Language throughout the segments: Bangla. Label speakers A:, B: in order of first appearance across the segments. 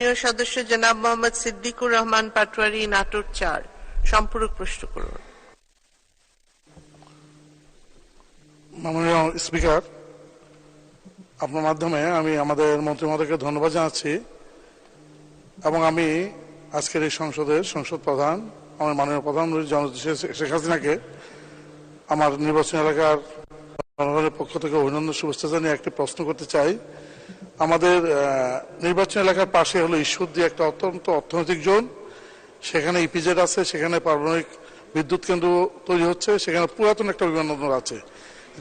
A: মাননীয় সদস্য জনাব মোহাম্মদ সিদ্দিকুর রহমান পাটোয়ারি নাটোর চার। সম্পূরক প্রশ্ন করুন।
B: মাননীয় স্পিকার, আপনার মাধ্যমে আমি আমাদের মন্ত্রী মহোদয়কে ধন্যবাদ জানাচ্ছি এবং আমি আজকের এই সংসদের সংসদ প্রধান, আমার মাননীয় প্রধানমন্ত্রী জন- শেখ হাসিনাকে আমার নির্বাচনী এলাকার জনগণের পক্ষ থেকে অভিনন্দন, শুভেচ্ছা জানিয়ে একটি প্রশ্ন করতে চাই। আমাদের নির্বাচন এলাকার পাশে হলো ঈশ্বরদী, একটা অত্যন্ত অর্থনৈতিক জোন। সেখানে ইপিজেড আছে, সেখানে পারমাণবিক বিদ্যুৎ কেন্দ্র তৈরি হচ্ছে, সেখানে পুরাতন একটা বিমানবন্দর আছে।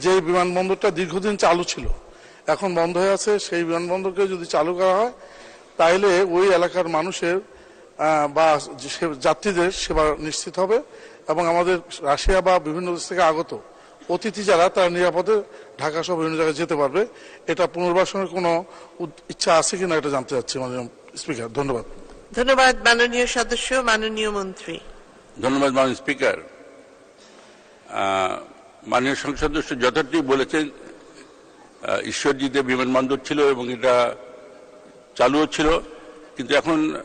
B: যে বিমানবন্দরটা দীর্ঘদিন চালু ছিল, এখন বন্ধ হয়ে আছে। সেই বিমানবন্দরকে যদি চালু করা হয় তাহলে ওই এলাকার মানুষের বা যাত্রীদের সেবা নিশ্চিত হবে এবং আমাদের রাশিয়া বা বিভিন্ন দেশ থেকে আগত অতিথি যারা তারা নিরাপদে ঢাকা সহ বিভিন্ন জায়গায় যেতে পারবে। এটা পুনর্বাসনের কোনো ইচ্ছা আছে কিনা এটা জানতে চাচ্ছি মাননীয় স্পিকার। ধন্যবাদ।
A: ধন্যবাদ মাননীয় সদস্য মাননীয় মন্ত্রী।
C: ধন্যবাদ মাননীয় স্পিকার। মাননীয় সংসদ সদস্য যথার্থই বলেছেন ঈশ্বরজিতে বিমানবন্দর ছিল এবং এটা চালুও ছিল কিন্তু এখন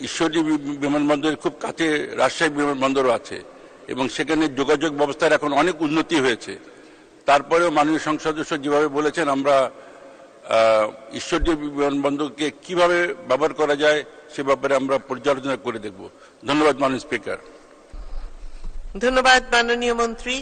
C: ঈশ্বরদী বি- বিমানবন্দরের খুব কাছে রাজশাহী বিমানবন্দরও আছে। এবং সেখানে যোগাযোগ ব্যবস্থার এখন অনেক উন্নতি হয়েছে। তারপরেও মাননীয় সংসদ সদস্য যেভাবে বলেছেন, আমরা ঈশ্বরদীয় ঈশ্বরদী বিমানবন্দরকে কীভাবে ব্যবহার করা যায় সে ব্যাপারে আমরা পর্যালোচনা করে দেখব। ধন্যবাদ মাননীয় স্পিকার।
A: ধন্যবাদ মাননীয় মন্ত্রী।